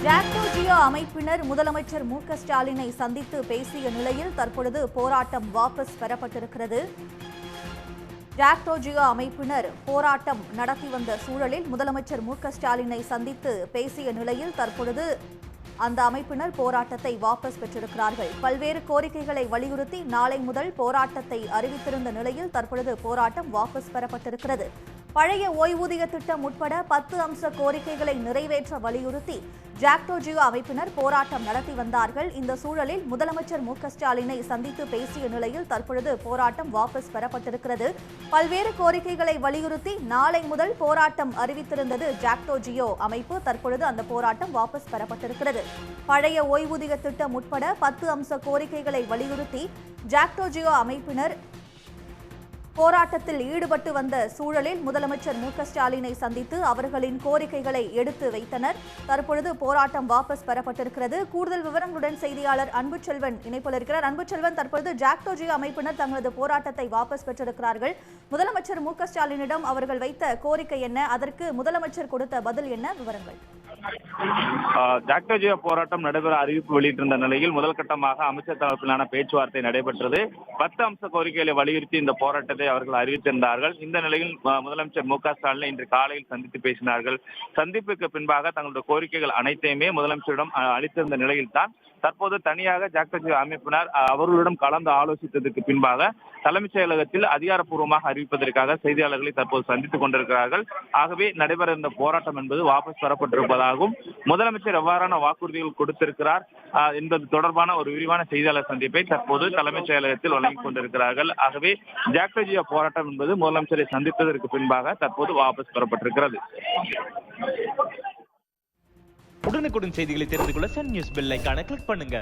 அமைப்பினர் முதலமைச்சர் மு க ஸ்டாலினை சந்தித்து பேசிய நிலையில் தற்பொழுது போராட்டம் வாபஸ் பெறப்பட்டிருக்கிறது. ஜாக்டோஜியோ அமைப்பினர் போராட்டம் நடத்தி வந்த சூழலில் முதலமைச்சர் மு க ஸ்டாலினை சந்தித்து பேசிய நிலையில் தற்பொழுது அந்த அமைப்பினர் போராட்டத்தை வாபஸ் பெற்றிருக்கிறார்கள். பல்வேறு கோரிக்கைகளை வலியுறுத்தி நாளை முதல் போராட்டத்தை அறிவித்திருந்த நிலையில் தற்பொழுது போராட்டம் வாபஸ் பெறப்பட்டிருக்கிறது. பழைய ஓய்வூதிய திட்டம் உட்பட பத்து அம்ச கோரிக்கைகளை நிறைவேற்ற வலியுறுத்தி ஜாக்டோஜியோ அமைப்பினர் போராட்டம் நடத்தி வந்தார்கள். இந்த சூழலில் முதலமைச்சர் மு ஸ்டாலினை சந்தித்து பேசிய நிலையில் தற்பொழுது போராட்டம் வாபஸ் பெறப்பட்டிருக்கிறது. பல்வேறு கோரிக்கைகளை வலியுறுத்தி நாளை முதல் போராட்டம் அறிவித்திருந்தது ஜாக்டோஜியோ அமைப்பு. தற்பொழுது அந்த போராட்டம் வாபஸ் பெறப்பட்டிருக்கிறது. பழைய ஓய்வூதிய திட்டம் உட்பட பத்து அம்ச கோரிக்கைகளை வலியுறுத்தி ஜாக்டோஜியோ அமைப்பினர் போராட்டத்தில் ஈடுபட்டு வந்த சூழலில் முதலமைச்சர் மு ஸ்டாலினை சந்தித்து அவர்களின் கோரிக்கைகளை எடுத்து வைத்தனர். தற்பொழுது போராட்டம் வாபஸ் பெறப்பட்டிருக்கிறது. கூடுதல் விவரங்களுடன் செய்தியாளர் அன்புச்செல்வன் இணைப்பில் இருக்கிறார். அன்புச்செல்வன் தற்பொழுது ஜாக்டோஜி அமைப்பினர் தங்களது போராட்டத்தை வாபஸ் பெற்றிருக்கிறார்கள். முதலமைச்சர் மு ஸ்டாலினிடம் அவர்கள் வைத்த கோரிக்கை என்ன? அதற்கு முதலமைச்சர் கொடுத்த பதில் என்ன? விவரங்கள். ஜாக்டோஜியோ போராட்டம் நடைபெற அறிவிப்பு வெளியிட்டிருந்த நிலையில் முதல் கட்டமாக அமைச்சர் தரப்பிலான பேச்சுவார்த்தை நடைபெற்றது. பத்து அம்ச கோரிக்கைகளை வலியுறுத்தி இந்த போராட்டத்தை அவர்கள் அறிவித்திருந்தார்கள். இந்த நிலையில் முதலமைச்சர் மு க ஸ்டாலினை இன்று காலையில் சந்தித்து பேசினார்கள். சந்திப்புக்கு பின்பாக தங்களுடைய கோரிக்கைகள் அனைத்தையுமே முதலமைச்சரிடம் அளித்திருந்த அளித்திருந்த நிலையில்தான் தற்போது தனியாக ஜாக்டோஜியோ அமைப்பினர் அவர்களிடம் அவர்களுடன் கலந்து ஆலோசித்ததற்கு பின்பாக தலைமைச் செயலகத்தில் அதிகாரப்பூர்வமாக அறிவிப்பதற்காக செய்தியாளர்களை தற்போது சந்தித்துக் கொண்டிருக்கிறார்கள். ஆகவே நடைபெற இருந்த போராட்டம் என்பது வாபஸ் பெறப்பட்டிருப்பதாக பெறப்பட்டிருப்பதாகவும் முதலமைச்சர் எவ்வாறான வாக்குறுதிகள் கொடுத்திருக்கிறார்? என்பது தொடர்பான ஒரு விரிவான செய்தியாளர் சந்திப்பை தற்போது தலைமைச் செயலகத்தில் வழங்கிக் கொண்டிருக்கிறார்கள். ஆகவே ஜாக்டோஜியா போராட்டம் என்பது முதலமைச்சரை சந்தித்ததற்கு பின்பாக தற்போது வாபஸ் பெறப்பட்டிருக்கிறது. உடனுக்குடன் செய்திகளை தெரிந்து கொள்ள சன் நியூஸ் பெல் கிளிக் பண்ணுங்க.